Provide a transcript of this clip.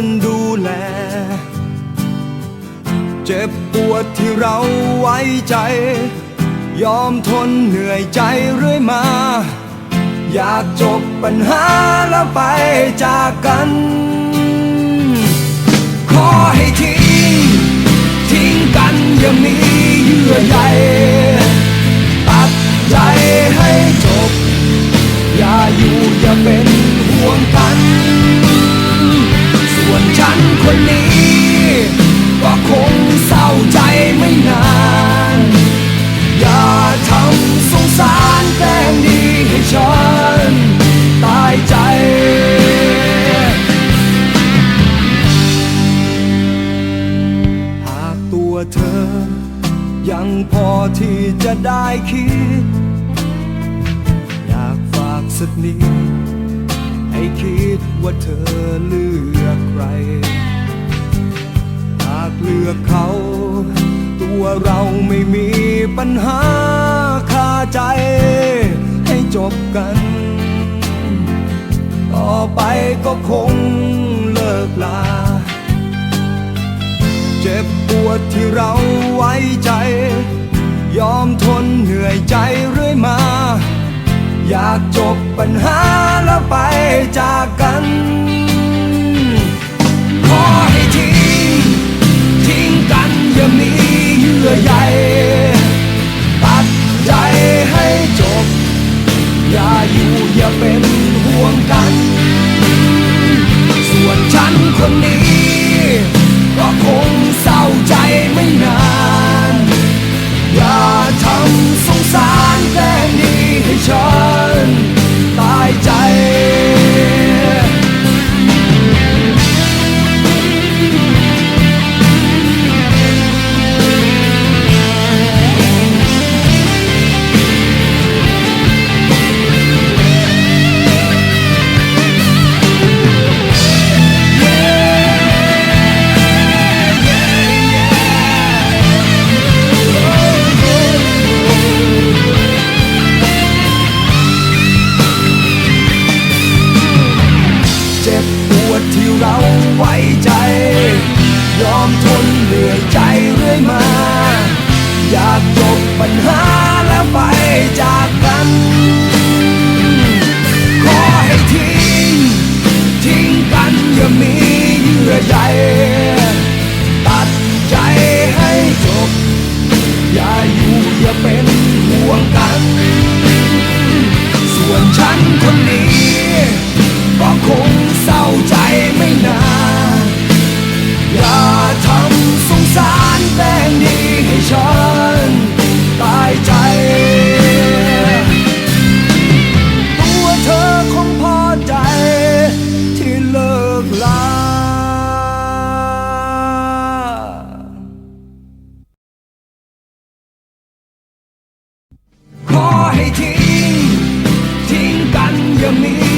น ดที่เราไว้ใจ ยอมทนเหนื่อยใจเรื่อยมา อยากจบปัญหาแล้วไปจากกันากตัวเธอ ยังพอที่จะได้คิด อยากฝากสักนิดให้คิดว่าเธอเลือกใคร หากเลือกเขา ตัวเราไม่มีปัญหาคาใจ ให้จบกัน ต่อไปก็คงเลิกลา เจ็บปวดที่เราไว้ใจ ยอมทนเหนื่อยใจเรื่อยมา อยากจบปัญหาแล้วไปจากกัน เราไว้ใจ ยอมทนเหนื่อย ให้ทิ้ง ทิ้งกันอย่ามี